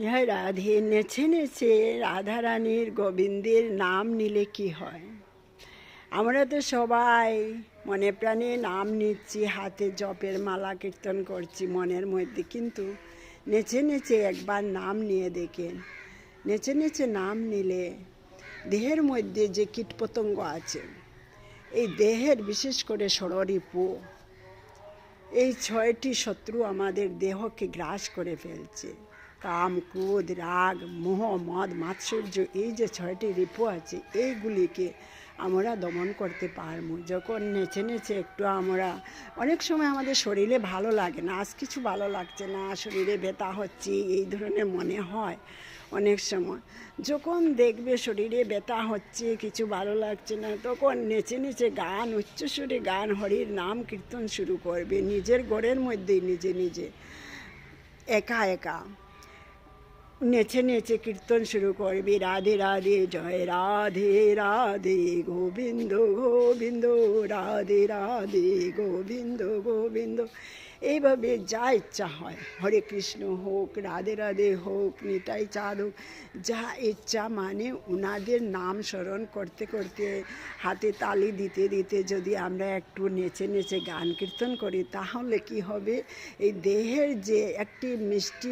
রাধে নেচে নেচে রাধারানীর গোবিন্দের নাম নিলে কি হয়? আমরা তো সবাই মনে প্রাণে নাম নিচ্ছি, হাতে জপের মালা কীর্তন করছি মনের মধ্যে, কিন্তু নেচে নেচে একবার নাম নিয়ে দেখেন। নেচে নেচে নাম নিলে দেহের মধ্যে যে কীটপতঙ্গ আছে, এই দেহের বিশেষ করে ষড়রিপু এই ছয়টি শত্রু আমাদের দেহকে গ্রাস করে ফেলছে। কাম, ক্রোধ, রাগ, মোহ, মদ, মাৎসর্য, এই যে ছয়টি রিপু আছে, এইগুলিকে আমরা দমন করতে পারব। যখন নেচে নেচে একটু আমরা, অনেক সময় আমাদের শরীরে ভালো লাগে না, আজ কিছু ভালো লাগছে না, শরীরে ব্যথা হচ্ছে, এই ধরনের মনে হয় অনেক সময়। যখন দেখবে শরীরে ব্যথা হচ্ছে, কিছু ভালো লাগছে না, তখন নেচে নেচে গান, উচ্চস্বরে গান, হরির নাম, কীর্তন শুরু করবে। নিজের ঘরের মধ্যেই নিজে নিজে, একা একা। নেচে নেচে কীর্তন শুরু করবি। রাধে রাধে, জয় রাধে রাধে গোবিন্দ গোবিন্দ, রাধে রাধে গোবিন্দ গোবিন্দ। এইভাবে যা ইচ্ছা হয়। হরে কৃষ্ণ হোক, রাধে রাধে হোক, নিতাই চাঁদ হোক যা ইচ্ছা মানে ওনাদের নাম স্মরণ করতে করতে, হাতে তালি দিতে দিতে যদি আমরা একটু নেচে নেচে গান কীর্তন করি, তাহলে কি হবে? এই দেহের যে একটি মিষ্টি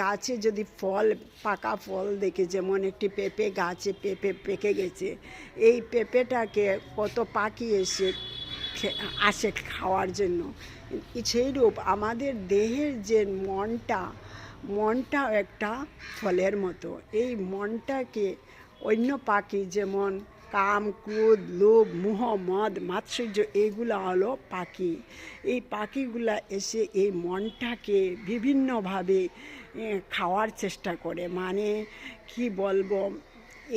গাছে যদি ফল, পাকা ফল দেখে, যেমন একটি পেঁপে গাছে পেঁপে পেকে গেছে, এই পেঁপেটাকে কত পাখি এসে আসে খাওয়ার জন্য। সেইরূপ আমাদের দেহের যে মনটা মনটা একটা ফলের মতো। এই মনটাকে অন্য পাখি যেমন কাম, ক্রোধ, লোভ, মোহ, মদ, মাৎসর্য এইগুলো হলো পাখি। এই পাখিগুলা এসে এই মনটাকে বিভিন্নভাবে খাওয়ার চেষ্টা করে। মানে কি বলব?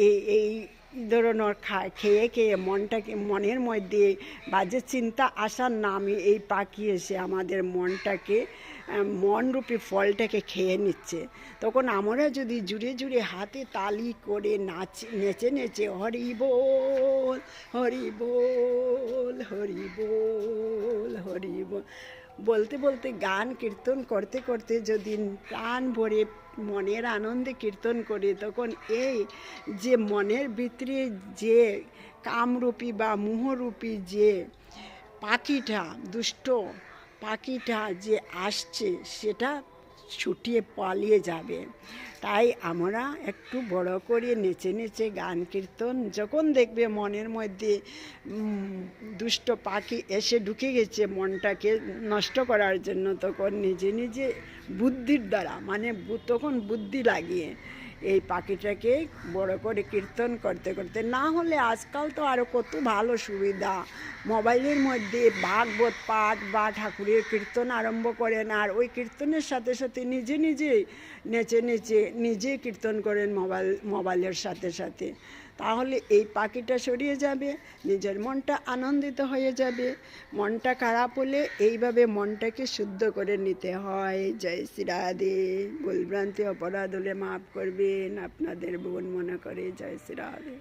এই এই ধরনের খায়, খেয়ে খেয়ে মনটাকে, মনের মধ্যে বাজে চিন্তা আসার নামে এই পাখি এসে আমাদের মনটাকে মনরূপী ফলটাকে খেয়ে নিচ্ছে। তখন আমরা যদি জুড়ে জুড়ে হাতে তালি করে নাচ, নেচে নেচে হরি বল হরি বল হরি বল হরি বল বলতে বলতে গান কীর্তন করতে করতে যদি প্রাণ ভরে মনের আনন্দে কীর্তন করে, তখন এই যে মনের ভিতরে যে কামরূপী বা মোহরূপী যে পাখিটা, দুষ্ট পাখিটা যে আসছে, সেটা ছুটিয়ে পালিয়ে যাবে। তাই আমরা একটু বড় করে নেচে নেচে গান কীর্তন যখন দেখবে মনের মধ্যে দুষ্ট পাখি এসে ঢুকে গেছে মনটাকে নষ্ট করার জন্য, তখন নিজে নিজে বুদ্ধির দ্বারা মানে তখন বুদ্ধি লাগিয়ে এই পাখিটাকে বড় করে কীর্তন করতে করতে, না হলে আজকাল তো আরও কত ভালো সুবিধা। মোবাইলের মধ্যে ভাগবত পাঠ বা ঠাকুরের কীর্তন আরম্ভ করেন আর ওই কীর্তনের সাথে সাথে নিজে নিজে নেচে নেচে নিজে কীর্তন করেন মোবাইল, মোবাইলের সাথে সাথে। তাহলে এই পাখিটা সরিয়ে যাবে, নিজের মনটা আনন্দিত হয়ে যাবে। মনটা খারাপ হলে এইভাবে মনটাকে শুদ্ধ করে নিতে হয়। জয় শ্রী রাধে। ভুলভ্রান্তি, অপরাধ হলে মাফ করবেন আপনাদের বোন মনে করে জয় শ্রী রাধে।